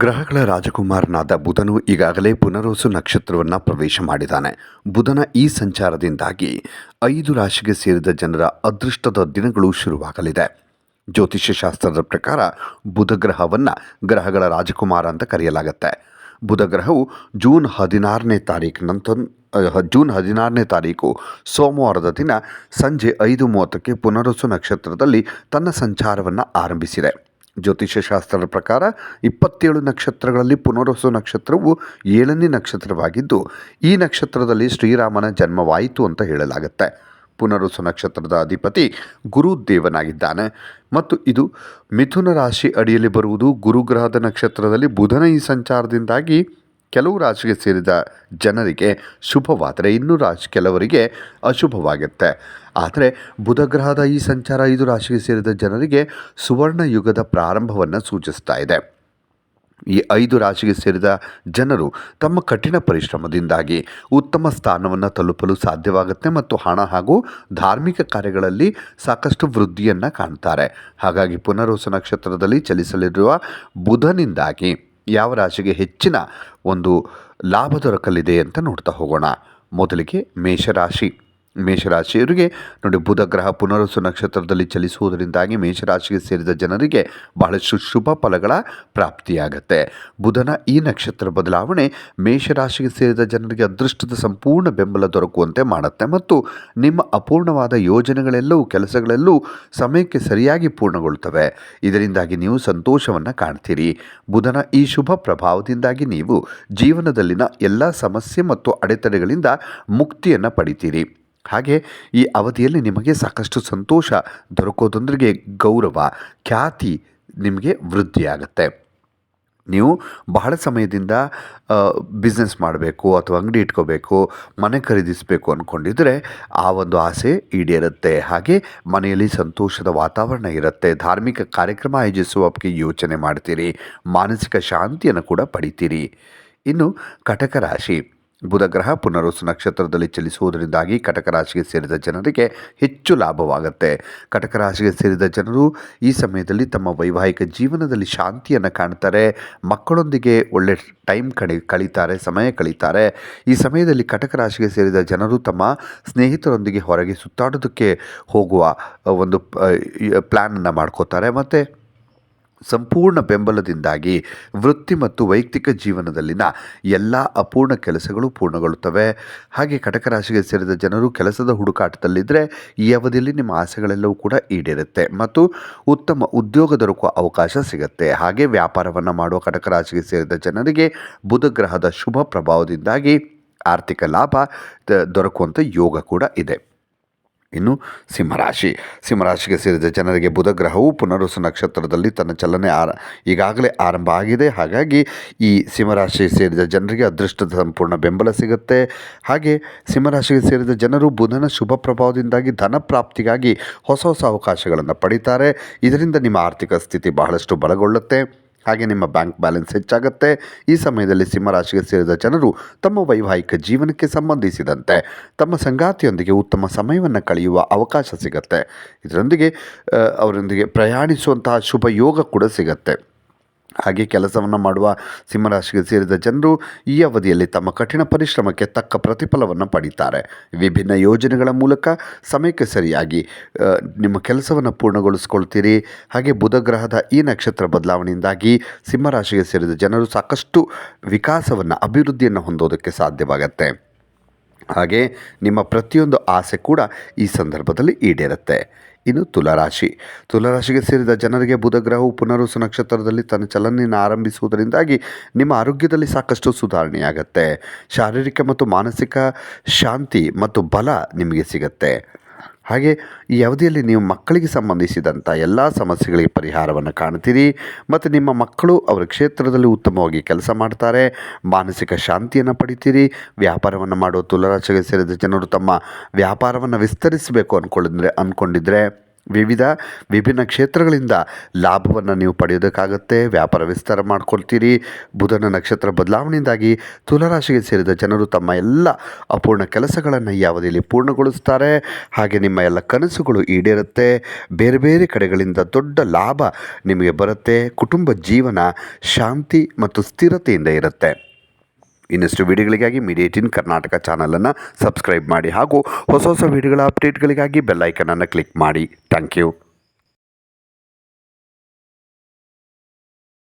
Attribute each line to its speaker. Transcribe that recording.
Speaker 1: ಗ್ರಹಗಳ ರಾಜಕುಮಾರನಾದ ಬುಧನು ಈಗಾಗಲೇ ಪುನರೋಸು ನಕ್ಷತ್ರವನ್ನು ಪ್ರವೇಶ ಮಾಡಿದ್ದಾನೆ. ಬುಧನ ಈ ಸಂಚಾರದಿಂದಾಗಿ ಐದು ರಾಶಿಗೆ ಸೇರಿದ ಜನರ ಅದೃಷ್ಟದ ದಿನಗಳು ಶುರುವಾಗಲಿದೆ. ಜ್ಯೋತಿಷ್ಯಶಾಸ್ತ್ರದ ಪ್ರಕಾರ ಬುಧ ಗ್ರಹವನ್ನು ಗ್ರಹಗಳ ರಾಜಕುಮಾರ ಅಂತ ಕರೆಯಲಾಗುತ್ತೆ. ಬುಧ ಗ್ರಹವು ಜೂನ್ ಹದಿನಾರನೇ ತಾರೀಕು ಜೂನ್ ಹದಿನಾರನೇ ತಾರೀಕು ಸೋಮವಾರದ ದಿನ ಸಂಜೆ ಐದು ಮೂವತ್ತಕ್ಕೆ ಪುನರ್ವಸು ನಕ್ಷತ್ರದಲ್ಲಿ ತನ್ನ ಸಂಚಾರವನ್ನು ಆರಂಭಿಸಿದೆ. ಜ್ಯೋತಿಷ್ಯ ಶಾಸ್ತ್ರದ ಪ್ರಕಾರ ಇಪ್ಪತ್ತೇಳು ನಕ್ಷತ್ರಗಳಲ್ಲಿ ಪುನರ್ವಸು ನಕ್ಷತ್ರವು ಏಳನೇ ನಕ್ಷತ್ರವಾಗಿದ್ದು, ಈ ನಕ್ಷತ್ರದಲ್ಲಿ ಶ್ರೀರಾಮನ ಜನ್ಮವಾಯಿತು ಅಂತ ಹೇಳಲಾಗುತ್ತೆ. ಪುನರ್ವಸು ನಕ್ಷತ್ರದ ಅಧಿಪತಿ ಗುರುದೇವನಾಗಿದ್ದಾನೆ. ಮತ್ತು ಇದು ಮಿಥುನ ರಾಶಿ ಅಡಿಯಲ್ಲಿ ಬರುವುದು ಗುರುಗ್ರಹದ ನಕ್ಷತ್ರದಲ್ಲಿ ಬುಧನ ಈ ಸಂಚಾರದಿಂದಾಗಿ ಕೆಲವು ರಾಶಿಗೆ ಸೇರಿದ ಜನರಿಗೆ ಶುಭವಾದರೆ ಇನ್ನೂ ರಾಶಿ ಕೆಲವರಿಗೆ ಅಶುಭವಾಗುತ್ತೆ. ಆದರೆ ಬುಧಗ್ರಹದ ಈ ಸಂಚಾರ ಐದು ರಾಶಿಗೆ ಸೇರಿದ ಜನರಿಗೆ ಸುವರ್ಣ ಯುಗದ ಪ್ರಾರಂಭವನ್ನು ಸೂಚಿಸ್ತಾ ಇದೆ. ಈ ಐದು ರಾಶಿಗೆ ಸೇರಿದ ಜನರು ತಮ್ಮ ಕಠಿಣ ಪರಿಶ್ರಮದಿಂದಾಗಿ ಉತ್ತಮ ಸ್ಥಾನವನ್ನು ತಲುಪಲು ಸಾಧ್ಯವಾಗುತ್ತೆ ಮತ್ತು ಹಣ ಹಾಗೂ ಧಾರ್ಮಿಕ ಕಾರ್ಯಗಳಲ್ಲಿ ಸಾಕಷ್ಟು ವೃದ್ಧಿಯನ್ನು ಕಾಣ್ತಾರೆ. ಹಾಗಾಗಿ ಪುನರ್ವಸ ನಕ್ಷತ್ರದಲ್ಲಿ ಚಲಿಸಲಿರುವ ಬುಧನಿಂದಾಗಿ ಯಾವ ರಾಶಿಗೆ ಹೆಚ್ಚಿನ ಒಂದು ಲಾಭ ದೊರಕಲಿದೆ ಅಂತ ನೋಡ್ತಾ ಹೋಗೋಣ. ಮೊದಲಿಗೆ ಮೇಷರಾಶಿ. ಮೇಷರಾಶಿಯವರಿಗೆ ನೋಡಿ ಬುಧ ಗ್ರಹ ಪುನರ್ವಸು ನಕ್ಷತ್ರದಲ್ಲಿ ಚಲಿಸುವುದರಿಂದಾಗಿ ಮೇಷರಾಶಿಗೆ ಸೇರಿದ ಜನರಿಗೆ ಬಹಳಷ್ಟು ಶುಭ ಫಲಗಳ ಪ್ರಾಪ್ತಿಯಾಗತ್ತೆ. ಬುಧನ ಈ ನಕ್ಷತ್ರ ಬದಲಾವಣೆ ಮೇಷರಾಶಿಗೆ ಸೇರಿದ ಜನರಿಗೆ ಅದೃಷ್ಟದ ಸಂಪೂರ್ಣ ಬೆಂಬಲ ದೊರಕುವಂತೆ ಮಾಡುತ್ತೆ ಮತ್ತು ನಿಮ್ಮ ಅಪೂರ್ಣವಾದ ಯೋಜನೆಗಳೆಲ್ಲವೂ ಕೆಲಸಗಳೆಲ್ಲವೂ ಸಮಯಕ್ಕೆ ಸರಿಯಾಗಿ ಪೂರ್ಣಗೊಳ್ತವೆ. ಇದರಿಂದಾಗಿ ನೀವು ಸಂತೋಷವನ್ನು ಕಾಣ್ತೀರಿ. ಬುಧನ ಈ ಶುಭ ಪ್ರಭಾವದಿಂದಾಗಿ ನೀವು ಜೀವನದಲ್ಲಿನ ಎಲ್ಲ ಸಮಸ್ಯೆ ಮತ್ತು ಅಡೆತಡೆಗಳಿಂದ ಮುಕ್ತಿಯನ್ನು ಪಡಿತೀರಿ. ಹಾಗೆ ಈ ಅವಧಿಯಲ್ಲಿ ನಿಮಗೆ ಸಾಕಷ್ಟು ಸಂತೋಷ ದೊರಕೋದೊಂದಿಗೆ ಗೌರವ, ಖ್ಯಾತಿ ನಿಮಗೆ ವೃದ್ಧಿಯಾಗುತ್ತೆ. ನೀವು ಬಹಳ ಸಮಯದಿಂದ ಬಿಸ್ನೆಸ್ ಮಾಡಬೇಕು ಅಥವಾ ಅಂಗಡಿ ಇಟ್ಕೋಬೇಕು, ಮನೆ ಖರೀದಿಸಬೇಕು ಅಂದ್ಕೊಂಡಿದ್ರೆ ಆ ಒಂದು ಆಸೆ ಈಡೇರುತ್ತೆ. ಹಾಗೆ ಮನೆಯಲ್ಲಿ ಸಂತೋಷದ ವಾತಾವರಣ ಇರುತ್ತೆ. ಧಾರ್ಮಿಕ ಕಾರ್ಯಕ್ರಮ ಆಯೋಜಿಸುವ ಬಗ್ಗೆ ಯೋಚನೆ ಮಾಡ್ತೀರಿ. ಮಾನಸಿಕ ಶಾಂತಿಯನ್ನು ಕೂಡ ಪಡಿತೀರಿ. ಇನ್ನು ಕಟಕ ರಾಶಿ. ಬುಧ ಗ್ರಹ ಪುನರ್ವಸು ನಕ್ಷತ್ರದಲ್ಲಿ ಚಲಿಸುವುದರಿಂದಾಗಿ ಕಟಕ ರಾಶಿಗೆ ಸೇರಿದ ಜನರಿಗೆ ಹೆಚ್ಚು ಲಾಭವಾಗುತ್ತೆ. ಕಟಕ ರಾಶಿಗೆ ಸೇರಿದ ಜನರು ಈ ಸಮಯದಲ್ಲಿ ತಮ್ಮ ವೈವಾಹಿಕ ಜೀವನದಲ್ಲಿ ಶಾಂತಿಯನ್ನು ಕಾಣ್ತಾರೆ. ಮಕ್ಕಳೊಂದಿಗೆ ಒಳ್ಳೆ ಟೈಮ್ ಕಳಿ ಕಳೀತಾರೆ, ಸಮಯ ಕಳೀತಾರೆ. ಈ ಸಮಯದಲ್ಲಿ ಕಟಕ ರಾಶಿಗೆ ಸೇರಿದ ಜನರು ತಮ್ಮ ಸ್ನೇಹಿತರೊಂದಿಗೆ ಹೊರಗೆ ಸುತ್ತಾಡೋದಕ್ಕೆ ಹೋಗುವ ಒಂದು ಪ್ಲ್ಯಾನನ್ನು ಮಾಡ್ಕೋತಾರೆ. ಮತ್ತು ಸಂಪೂರ್ಣ ಬೆಂಬಲದಿಂದಾಗಿ ವೃತ್ತಿ ಮತ್ತು ವೈಯಕ್ತಿಕ ಜೀವನದಲ್ಲಿನ ಎಲ್ಲ ಅಪೂರ್ಣ ಕೆಲಸಗಳು ಪೂರ್ಣಗೊಳ್ಳುತ್ತವೆ. ಹಾಗೆ ಕಟಕ ರಾಶಿಗೆ ಸೇರಿದ ಜನರು ಕೆಲಸದ ಹುಡುಕಾಟದಲ್ಲಿದ್ದರೆ ಈ ಅವಧಿಯಲ್ಲಿ ನಿಮ್ಮ ಆಸೆಗಳೆಲ್ಲವೂ ಕೂಡ ಈಡೇರುತ್ತೆ ಮತ್ತು ಉತ್ತಮ ಉದ್ಯೋಗ ದೊರಕುವ ಅವಕಾಶ ಸಿಗುತ್ತೆ. ಹಾಗೆ ವ್ಯಾಪಾರವನ್ನು ಮಾಡುವ ಕಟಕ ರಾಶಿಗೆ ಸೇರಿದ ಜನರಿಗೆ ಬುಧ ಗ್ರಹದ ಶುಭ ಪ್ರಭಾವದಿಂದಾಗಿ ಆರ್ಥಿಕ ಲಾಭ ದೊರಕುವಂಥ ಯೋಗ ಕೂಡ ಇದೆ. ಇನ್ನು ಸಿಂಹರಾಶಿ. ಸಿಂಹರಾಶಿಗೆ ಸೇರಿದ ಜನರಿಗೆ ಬುಧ ಗ್ರಹವು ಪುನರ್ವಸು ನಕ್ಷತ್ರದಲ್ಲಿ ತನ್ನ ಚಲನೆ ಆರ, ಈಗಾಗಲೇ ಆರಂಭ ಆಗಿದೆ. ಹಾಗಾಗಿ ಈ ಸಿಂಹರಾಶಿ ಸೇರಿದ ಜನರಿಗೆ ಅದೃಷ್ಟದ ಸಂಪೂರ್ಣ ಬೆಂಬಲ ಸಿಗುತ್ತೆ. ಹಾಗೆ ಸಿಂಹರಾಶಿಗೆ ಸೇರಿದ ಜನರು ಬುಧನ ಶುಭ ಪ್ರಭಾವದಿಂದಾಗಿ ಧನ ಪ್ರಾಪ್ತಿಗಾಗಿ ಹೊಸ ಹೊಸ ಅವಕಾಶಗಳನ್ನು ಪಡೀತಾರೆ. ಇದರಿಂದ ನಿಮ್ಮ ಆರ್ಥಿಕ ಸ್ಥಿತಿ ಬಹಳಷ್ಟು ಬಲಗೊಳ್ಳುತ್ತೆ. ಹಾಗೆ ನಿಮ್ಮ ಬ್ಯಾಂಕ್ ಬ್ಯಾಲೆನ್ಸ್ ಹೆಚ್ಚಾಗುತ್ತೆ. ಈ ಸಮಯದಲ್ಲಿ ಸಿಂಹರಾಶಿಗೆ ಸೇರಿದ ಜನರು ತಮ್ಮ ವೈವಾಹಿಕ ಜೀವನಕ್ಕೆ ಸಂಬಂಧಿಸಿದಂತೆ ತಮ್ಮ ಸಂಗಾತಿಯೊಂದಿಗೆ ಉತ್ತಮ ಸಮಯವನ್ನು ಕಳೆಯುವ ಅವಕಾಶ ಸಿಗುತ್ತೆ. ಇದರೊಂದಿಗೆ ಅವರೊಂದಿಗೆ ಪ್ರಯಾಣಿಸುವಂತಹ ಶುಭ ಯೋಗ ಕೂಡ ಸಿಗುತ್ತೆ. ಹಾಗೆ ಕೆಲಸವನ್ನು ಮಾಡುವ ಸಿಂಹರಾಶಿಗೆ ಸೇರಿದ ಜನರು ಈ ಅವಧಿಯಲ್ಲಿ ತಮ್ಮ ಕಠಿಣ ಪರಿಶ್ರಮಕ್ಕೆ ತಕ್ಕ ಪ್ರತಿಫಲವನ್ನು ಪಡೀತಾರೆ. ವಿಭಿನ್ನ ಯೋಜನೆಗಳ ಮೂಲಕ ಸಮಯಕ್ಕೆ ಸರಿಯಾಗಿ ನಿಮ್ಮ ಕೆಲಸವನ್ನು ಪೂರ್ಣಗೊಳಿಸ್ಕೊಳ್ತೀರಿ. ಹಾಗೆ ಬುಧ ಗ್ರಹದ ಈ ನಕ್ಷತ್ರ ಬದಲಾವಣೆಯಿಂದಾಗಿ ಸಿಂಹರಾಶಿಗೆ ಸೇರಿದ ಜನರು ಸಾಕಷ್ಟು ವಿಕಾಸವನ್ನು, ಅಭಿವೃದ್ಧಿಯನ್ನು ಹೊಂದೋದಕ್ಕೆ ಸಾಧ್ಯವಾಗತ್ತೆ. ಹಾಗೆ ನಿಮ್ಮ ಪ್ರತಿಯೊಂದು ಆಸೆ ಕೂಡ ಈ ಸಂದರ್ಭದಲ್ಲಿ ಈಡೇರುತ್ತೆ. ಇನ್ನು ತುಲಾರಾಶಿ. ತುಲಾರಾಶಿಗೆ ಸೇರಿದ ಜನರಿಗೆ ಬುಧ ಗ್ರಹವು ಪುನರ್ವಸು ನಕ್ಷತ್ರದಲ್ಲಿ ತನ್ನ ಚಲನೆಯನ್ನು ಆರಂಭಿಸುವುದರಿಂದಾಗಿ ನಿಮ್ಮ ಆರೋಗ್ಯದಲ್ಲಿ ಸಾಕಷ್ಟು ಸುಧಾರಣೆಯಾಗತ್ತೆ. ಶಾರೀರಿಕ ಮತ್ತು ಮಾನಸಿಕ ಶಾಂತಿ ಮತ್ತು ಬಲ ನಿಮಗೆ ಸಿಗತ್ತೆ. ಹಾಗೆ ಈ ಅವಧಿಯಲ್ಲಿ ನೀವು ಮಕ್ಕಳಿಗೆ ಸಂಬಂಧಿಸಿದಂಥ ಎಲ್ಲ ಸಮಸ್ಯೆಗಳಿಗೆ ಪರಿಹಾರವನ್ನು ಕಾಣ್ತೀರಿ. ಮತ್ತು ನಿಮ್ಮ ಮಕ್ಕಳು ಅವರ ಕ್ಷೇತ್ರದಲ್ಲಿ ಉತ್ತಮವಾಗಿ ಕೆಲಸ ಮಾಡ್ತಾರೆ, ಮಾನಸಿಕ ಶಾಂತಿಯನ್ನು ಪಡಿತೀರಿ, ವ್ಯಾಪಾರವನ್ನು ಮಾಡುವ ತುಲರಾಶಿಗೆ ಸೇರಿದ ಜನರು ತಮ್ಮ ವ್ಯಾಪಾರವನ್ನು ವಿಸ್ತರಿಸಬೇಕು ಅಂದ್ಕೊಂಡಿದ್ರೆ ಅಂದ್ಕೊಂಡಿದ್ರೆ ವಿವಿಧ ವಿಭಿನ್ನ ಕ್ಷೇತ್ರಗಳಿಂದ ಲಾಭವನ್ನು ನೀವು ಪಡೆಯೋದಕ್ಕಾಗುತ್ತೆ. ವ್ಯಾಪಾರ ವಿಸ್ತಾರ ಮಾಡ್ಕೊಳ್ತೀರಿ. ಬುಧನ ನಕ್ಷತ್ರ ಬದಲಾವಣೆಯಿಂದಾಗಿ ತುಲರಾಶಿಗೆ ಸೇರಿದ ಜನರು ತಮ್ಮ ಎಲ್ಲ ಅಪೂರ್ಣ ಕೆಲಸಗಳನ್ನು ಈ ಅವಧಿಯಲ್ಲಿ ಪೂರ್ಣಗೊಳಿಸ್ತಾರೆ. ಹಾಗೆ ನಿಮ್ಮ ಎಲ್ಲ ಕನಸುಗಳು ಈಡೇರುತ್ತೆ. ಬೇರೆ ಬೇರೆ ಕಡೆಗಳಿಂದ ದೊಡ್ಡ ಲಾಭ ನಿಮಗೆ ಬರುತ್ತೆ. ಕುಟುಂಬ ಜೀವನ ಶಾಂತಿ ಮತ್ತು ಸ್ಥಿರತೆಯಿಂದ ಇರುತ್ತೆ. ಇನ್ನಷ್ಟು ವಿಡಿಯೋಗಳಿಗಾಗಿ ಮೀಡಿಯೇಟಿನ್ ಕರ್ನಾಟಕ ಚಾನಲನ್ನು ಸಬ್ಸ್ಕ್ರೈಬ್ ಮಾಡಿ ಹಾಗೂ ಹೊಸ ಹೊಸ ವಿಡಿಯೋಗಳ ಅಪ್ಡೇಟ್ಗಳಿಗಾಗಿ ಬೆಲ್ಲೈಕನನ್ನು ಕ್ಲಿಕ್ ಮಾಡಿ. Thank you